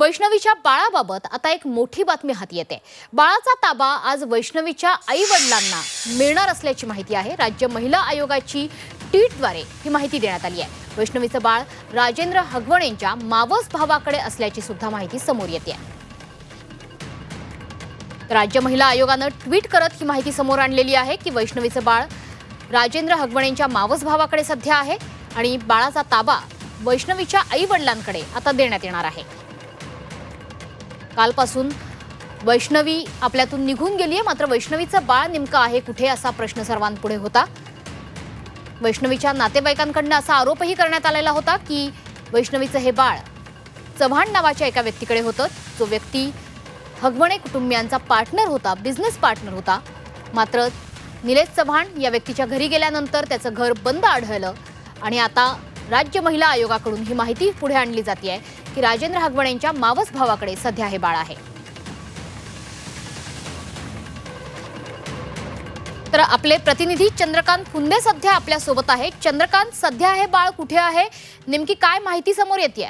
वैष्णवीच्या बाळाबाबत आता एक मोठी बातमी हाती येते. बाळाचा ताबा आज वैष्णवीच्या आई वडिलांना मिळणार असल्याची माहिती आहे. राज्य महिला आयोगाची ट्विटद्वारे ही माहिती देण्यात आली आहे. वैष्णवीचं बाळ राजेंद्र हगवणेंच्या मावस भावाकडे असल्याची सुद्धा माहिती समोर येते. राज्य महिला आयोगानं ट्विट करत ही माहिती समोर आणलेली आहे की वैष्णवीचं बाळ राजेंद्र हगवणेंच्या मावस भावाकडे सध्या आहे आणि बाळाचा ताबा वैष्णवीच्या आई वडिलांकडे आता देण्यात येणार आहे. कालपासून वैष्णवी आपल्यातून निघून गेली आहे. मात्र वैष्णवीचं बाळ नेमकं आहे कुठे असा प्रश्न सर्वांपुढे होता. वैष्णवीच्या नातेवाईकांकडनं असा आरोपही करण्यात आलेला होता की वैष्णवीचं हे बाळ चव्हाण नावाच्या एका व्यक्तीकडे होतं. जो व्यक्ती हगवणे कुटुंबियांचा पार्टनर होता बिझनेस पार्टनर होता. मात्र निलेश चव्हाण या व्यक्तीच्या घरी गेल्यानंतर त्याचं घर बंद आढळलं आणि आता राज्य महिला आयोगाकडून ही माहिती पुढे आणली जाते आहे. की राजेंद्र हगवणेंच्या मावस भावाकडे सध्या हे बाळ आहे. तर आपले प्रतिनिधी चंद्रकांत फुंदे सध्या आपल्यासोबत आहे चंद्रकांत सध्या हे बाळ कुठे आहे? नेमकी काय माहिती समोर येते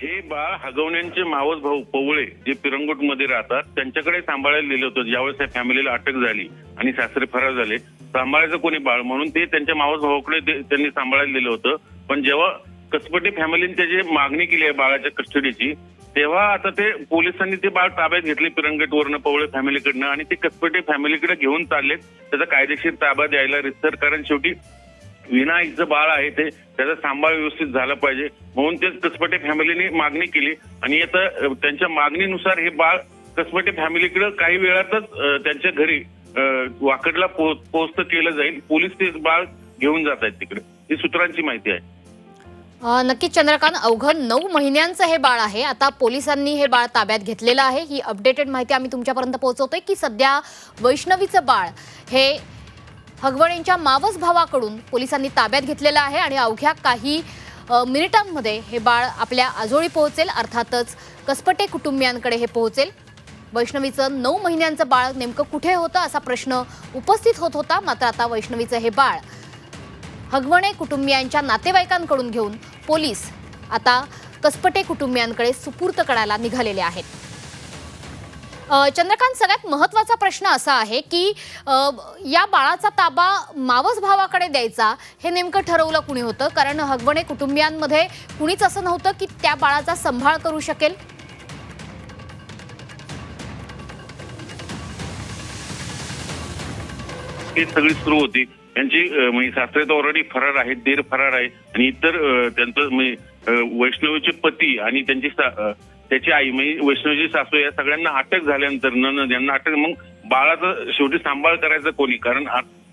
हे बाळ हगवण्यांचे मावस भाऊ पवळे जे पिरंगुटमध्ये राहतात त्यांच्याकडे सांभाळायला दिलं होतं. ज्यावेळेस त्या फॅमिलीला अटक झाली आणि सासरे फरार झाले सांभाळायचं कोणी बाळ? म्हणून ते त्यांच्या मावस भाऊकडे त्यांनी सांभाळायला दिलं होतं. पण जेव्हा कसबटे फॅमिलीने त्याची मागणी केली आहे बाळाच्या कस्टडीची तेव्हा आता ते पोलिसांनी ते बाळ ताब्यात घेतले पिरंगट वरनं पवळे फॅमिलीकडनं आणि ते कसबटे फॅमिलीकडे घेऊन चाललेत. त्याचा कायदेशीर ताबा द्यायला रितसर कारण शेवटी विनायकचं बाळ आहे ते त्याचा सांभाळ व्यवस्थित झाला पाहिजे. म्हणून ते कसबटे फॅमिलीने मागणी केली. आणि आता त्यांच्या मागणीनुसार हे बाळ कसबटे फॅमिलीकडे काही वेळातच त्यांच्या घरी वाकडला पो- केलं जाईल. पोलीस ते बाळ घेऊन जात आहेत तिकडे. ही सूत्रांची माहिती आहे. नक्कीच चंद्रकांत अवघड नऊ महिन्यांचं हे बाळ आहे. आता पोलिसांनी हे बाळ ताब्यात घेतलेलं आहे. ही अपडेटेड माहिती आम्ही तुमच्यापर्यंत पोहोचवतोय की सध्या वैष्णवीचं बाळ हे हगवणेंच्या मावस भावाकडून पोलिसांनी ताब्यात घेतलेलं आहे आणि अवघ्या काही मिनिटांमध्ये हे बाळ आपल्या आजोळी पोहोचेल. अर्थातच कसपटे कुटुंबियांकडे हे पोहोचेल. वैष्णवीचं नऊ महिन्यांचं बाळ नेमकं कुठे होतं असा प्रश्न उपस्थित होत होता. मात्र आता वैष्णवीचं हे बाळ हगवणे कुटुंबियांच्या नातेवाईकांकडून घेऊन पोलीस आता कसपटे कुटुंबियांकडे सुपूर्त करायला निघालेले आहेत. चंद्रकांत सगळ्यात महत्त्वाचा प्रश्न असा आहे की या बाळाचा ताबा मावस भावाकडे द्यायचा हे नेमकं ठरवलं कुणी होतं? कारण हगवणे कुटुंबियांमध्ये कुणीच असं नव्हतं की त्या बाळाचा सांभाळ करू शकेल. ही सगळी सुरू होती. त्यांची म्हणजे सासरे तर ऑलरेडी फरार आहेत दीर फरार आहे. आणि इतर त्यांचं वैष्णवीचे पती आणि त्यांची त्याची आई म्हणजे वैष्णवीची सासू या सगळ्यांना अटक झाल्यानंतर ननद यांना अटक मग बाळाचा शेवटी सांभाळ करायचा कोणी? कारण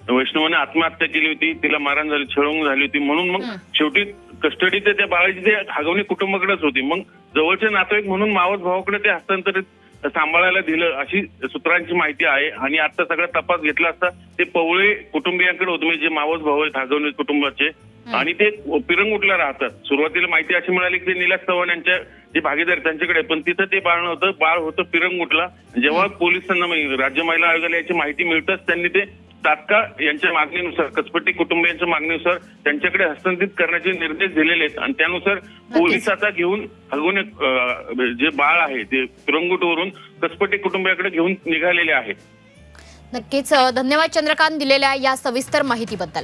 वैष्णवीने आत्महत्या केली होती तिला मारण झाली छळवून झाली होती. म्हणून मग शेवटी कस्टडी ते त्या बाळाची ते हगवणी कुटुंबाकडेच होती. मग जवळचे नातेवाईक म्हणून मावस भावाकडे ते हस्तांतरित सांभाळायला दिलं अशी सूत्रांची माहिती आहे. आणि आता सगळा तपास घेतला असता ते पवळे कुटुंबियांकडे होते म्हणजे जे मावस भाऊ आहेत हगवणे कुटुंबाचे. आणि ते पिरंगुटला राहतात. सुरुवातीला माहिती अशी मिळाली की ते निलास चव्हाण यांच्या जे भागीदार त्यांच्याकडे पण तिथं ते बाळ नव्हतं. बाळ होतं पिरंगुटला जेव्हा पोलिसांना राज्य महिला आयोगाला याची माहिती मिळताच त्यांनी ते तात्काळ यांच्या मागणीनुसार कसपट्टी कुटुंबियांच्या मागणीनुसार त्यांच्याकडे हस्तांतरित करण्याचे निर्देश दिलेले आहेत. आणि त्यानुसार पोलीस आता घेऊन हगवणे जे बाळ आहे ते पिरंगुटवरून कसपट्टी कुटुंबियाकडे घेऊन निघालेले आहेत. नक्कीच धन्यवाद चंद्रकांत दिलेल्या या सविस्तर माहितीबद्दल.